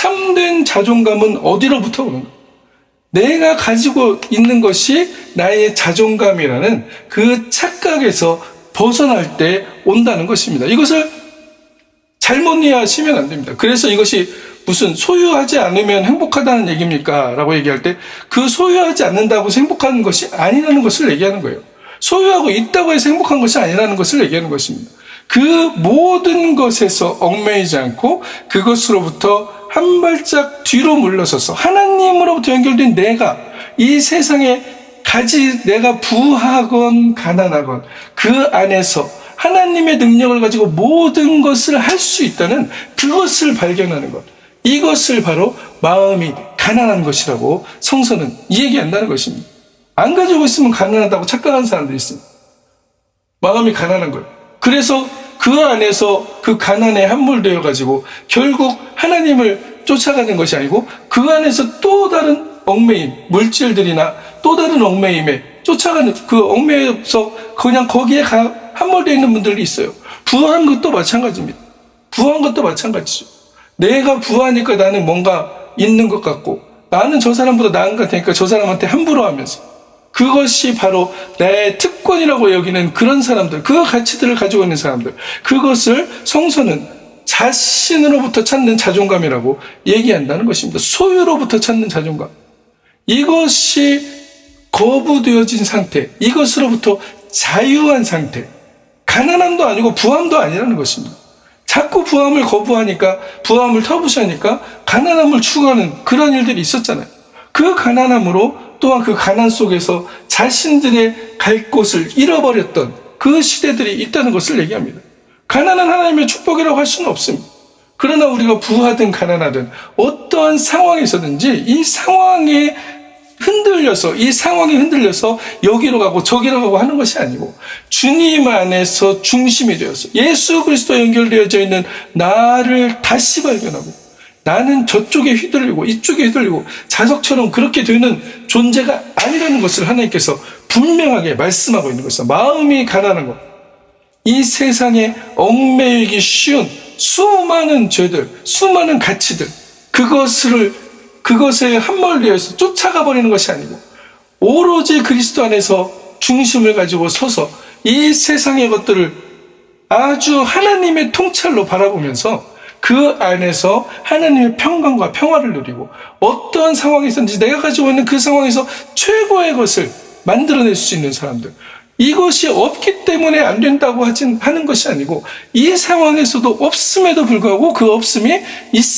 참된 자존감은 어디로부터 오는 가 내가 가지고 있는 것이 나의 자존감이라는 그 착각에서 벗어날 때 온다는 것입니다. 이것을 잘못 이해하시면 안 됩니다. 그래서 이것이 무슨 소유하지 않으면 행복하다는 얘기입니까? 라고 얘기할 때 그 소유하지 않는다고 행복한 것이 아니라는 것을 얘기하는 거예요. 소유하고 있다고 해서 행복한 것이 아니라는 것을 얘기하는 것입니다. 그 모든 것에서 얽매이지 않고 그것으로부터 한 발짝 뒤로 물러서서 하나님으로부터 연결된 내가 이 세상에 가지 내가 부하건 가난하건 그 안에서 하나님의 능력을 가지고 모든 것을 할 수 있다는 그것을 발견하는 것. 이것을 바로 마음이 가난한 것이라고 성서는 얘기한다는 것입니다. 안 가지고 있으면 가난하다고 착각하는 사람들이 있습니다. 마음이 가난한 거예요. 그래서 그 안에서 그 가난에 함몰되어 가지고 결국 하나님을 쫓아가는 것이 아니고 그 안에서 또 다른 얽매임, 물질들이나 또 다른 얽매임에 쫓아가는 그 얽매여서 그냥 거기에 가, 함몰되어 있는 분들이 있어요. 부한 것도 마찬가지입니다. 부한 것도 마찬가지죠. 내가 부하니까 나는 뭔가 있는 것 같고 나는 저 사람보다 나은 것 같으니까 저 사람한테 함부로 하면서 그것이 바로 내 특권이라고 여기는 그런 사람들, 그 가치들을 가지고 있는 사람들, 그것을 성서는 자신으로부터 찾는 자존감이라고 얘기한다는 것입니다. 소유로부터 찾는 자존감. 이것이 거부되어진 상태, 이것으로부터 자유한 상태, 가난함도 아니고 부함도 아니라는 것입니다. 자꾸 부함을 거부하니까, 부함을 터부시하니까 가난함을 추구하는 그런 일들이 있었잖아요. 그 가난함으로 또한 그 가난 속에서 자신들의 갈 곳을 잃어버렸던 그 시대들이 있다는 것을 얘기합니다. 가난은 하나님의 축복이라고 할 수는 없습니다. 그러나 우리가 부하든 가난하든 어떠한 상황에서든지 이 상황에 흔들려서 이 상황이 흔들려서 여기로 가고 저기로 가고 하는 것이 아니고 주님 안에서 중심이 되어서 예수 그리스도 연결되어져 있는 나를 다시 발견하고 나는 저쪽에 휘둘리고 이쪽에 휘둘리고 자석처럼 그렇게 되는 존재가 아니라는 것을 하나님께서 분명하게 말씀하고 있는 것입니다. 마음이 가난한 것. 이 세상에 얽매이기 쉬운 수많은 죄들, 수많은 가치들, 그것을, 그것에 함몰되어서 쫓아가 버리는 것이 아니고, 오로지 그리스도 안에서 중심을 가지고 서서 이 세상의 것들을 아주 하나님의 통찰로 바라보면서 그 안에서 하나님의 평강과 평화를 누리고 어떠한 상황에서든지 내가 가지고 있는 그 상황에서 최고의 것을 만들어낼 수 있는 사람들. 이것이 없기 때문에 안 된다고 하진 하는 것이 아니고 이 상황에서도 없음에도 불구하고 그 없음이 있